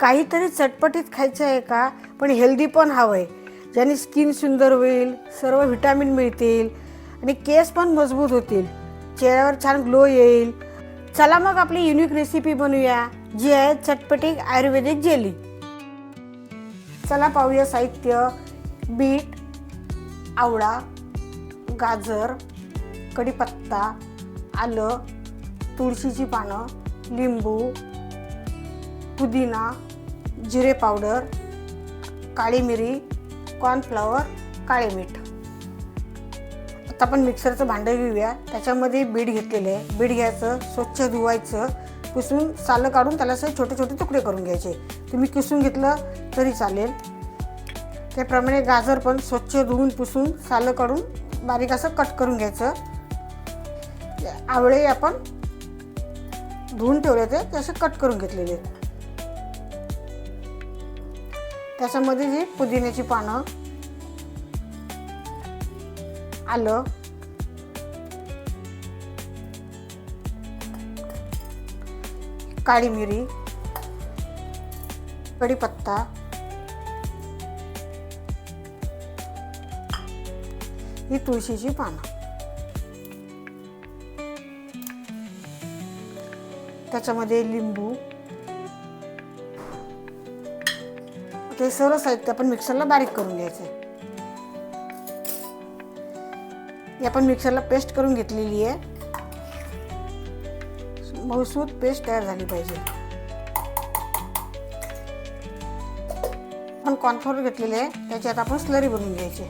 काहीतरी चटपटीत खायचं आहे का? पण हेल्दी पण हवं आहे ज्याने स्किन सुंदर होईल सर्व व्हिटॅमिन मिळतील आणि केस पण मजबूत होतील. चेहऱ्यावर छान ग्लो येईल. चला मग आपली युनिक रेसिपी बनवूया जी आहे चटपटी आयुर्वेदिक जेली चला पाहूया साहित्य. बीट आवळा गाजर कढीपत्ता आलं तुळशीची पानं लिंबू पुदिना जिरे पावडर काळी मिरी कॉर्नफ्लॉवर काळे मीठ. आता आपण मिक्सरचं भांडं घेऊया. त्याच्यामध्ये बीड घेतलेलं आहे. बीड घ्यायचं स्वच्छ धुवायचं. पुसून सालं काढून त्याला असं छोटे छोटे तुकडे करून घ्यायचे. तुम्ही किसून घेतलं तरी चालेल. त्याप्रमाणे गाजर पण स्वच्छ धुवून पुसून सालं काढून बारीक असं कट करून घ्यायचं. आवळे आपण धुवून ठेवले ते ते असे कट करून घेतलेले त्याच्यामध्ये जी पुदिन्याची पानं आलं काळी मिरी कढीपत्ता ही तुळशीची पानं. त्याच्यामध्ये लिंबू ते सर्व साहित्य आपण मिक्सरला बारीक करून घ्यायचं. ही आपण मिक्सरला पेस्ट करून घेतलेली आहे. मऊसूत पेस्ट तयार झाली पाहिजे. आपण कॉर्नफ्लोअर घेतलेले आहे. त्याच्यात आपण स्लरी बनवून घ्यायची.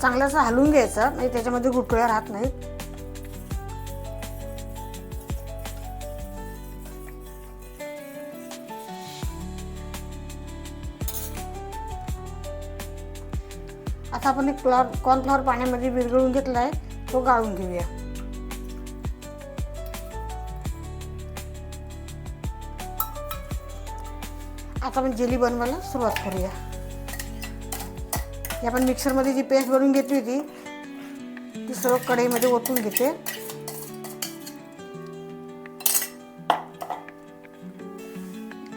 चांगलं असं हलवून घ्यायचं. म्हणजे त्याच्यामध्ये गुटळ्या राहत नाहीत. आता आपण एक फ्लॉर कॉर्नफ्लॉवर पाण्यामध्ये विरघळून घेतला आहे तो गाळून घेऊया. आता आपण जेली बनवायला सुरुवात करूया. ही आपण मिक्सरमध्ये जी पेस्ट बनवून घेतली होती ती सर्व कढईमध्ये ओतून घेते.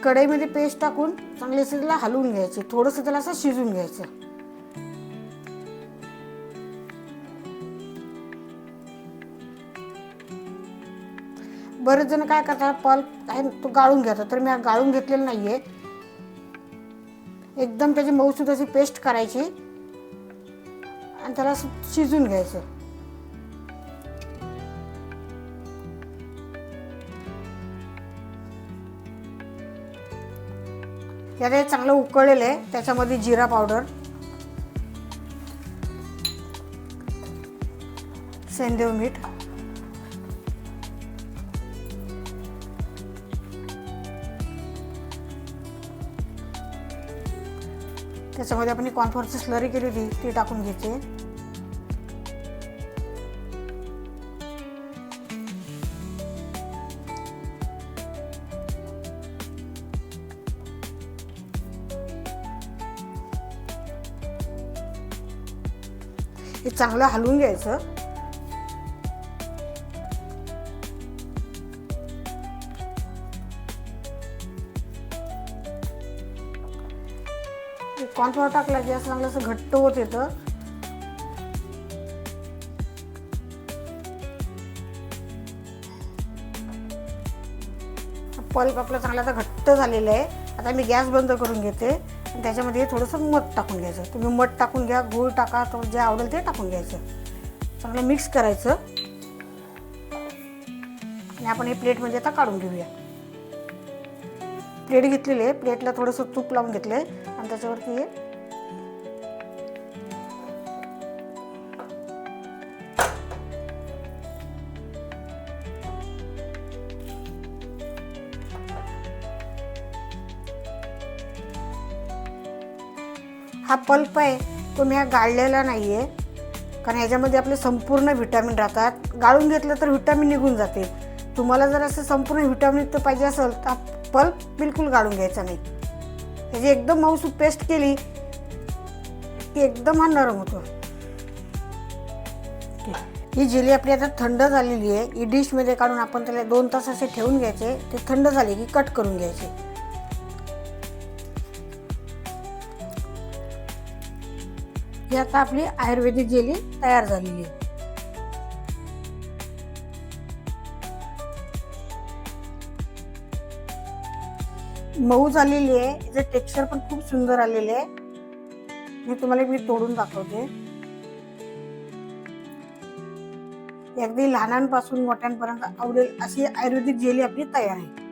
कढईमध्ये पेस्ट टाकून चांगले असं त्याला हलवून घ्यायचे थोडंसं त्याला असं शिजून घ्यायचं. बरेच जण काय करतात पल्प आहे तो गाळून घेतात तर मी गाळून घेतलेला आहे एकदम त्याची मऊसूद अशी पेस्ट करायची. आणि त्याला शिजून घ्यायचं. त्याला हे चांगलं उकळलेलं आहे त्याच्यामध्ये जिरा पावडर सेंदेव मीठ त्याच्यामध्ये आपण कॉर्नफ्लोअरची स्लरी केली होती ती टाकून घेते हे चांगलं हलवून घ्यायचं. कॉर्नफ्लॉवर टाकला की असं चांगलं असं घट्ट होत येतं. पल्प आपला चांगला आता घट्ट झालेला आहे. आता मी गॅस बंद करून घेते. आणि त्याच्यामध्ये थोडंसं मध टाकून घ्यायचं. तुम्ही मध टाकून घ्या गूळ टाका तर जे आवडेल ते टाकून घ्यायचं. चांगलं मिक्स करायचं. आणि आपण हे प्लेटमध्ये म्हणजे आता काढून घेऊया. प्लेट घेतलेली आहे. प्लेटला थोडंसं तूप लावून घेतलं आहे आणि त्याच्यावरती हे. हा पल्प आहे तो मी हा गाळलेला नाही आहे कारण ह्याच्यामध्ये आपले संपूर्ण व्हिटॅमिन राहतात. गाळून घेतलं तर व्हिटॅमिन निघून जाते. तुम्हाला जर असं संपूर्ण व्हिटॅमिन तर पाहिजे असेल तर पल्प बिलकुल गाळून घ्यायचा नाही. त्याची एकदम मऊसूद पेस्ट केली की एकदम हा नरम होतो. ही जेली आपली आता थंड झालेली आहे. ही डिशमध्ये काढून आपण त्याला दोन तास असे ठेवून घ्यायचे. ते थंड झाले की कट करून घ्यायचे. ही आता आपली आयुर्वेदिक जेली तयार झालेली आहे. मऊ झालेली आहे. याचं टेक्स्चर पण खूप सुंदर आलेले आहे. मी तुम्हाला मी तोडून दाखवते. अगदी लहानांपासून मोठ्यांपर्यंत आवडेल अशी आयुर्वेदिक जेली आपली तयार आहे.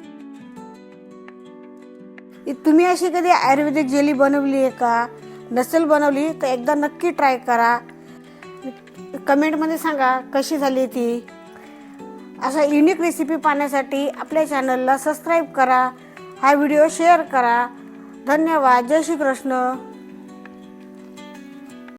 तुम्ही अशी कधी आयुर्वेदिक जेली बनवली आहे का? नसेल बनवली तर एकदा नक्की ट्राय करा. कमेंटमध्ये सांगा कशी झाली ती? अशा युनिक रेसिपी पाहण्यासाठी आपल्या चॅनलला सबस्क्राईब करा. हा व्हिडिओ शेअर करा. धन्यवाद. जय श्री कृष्ण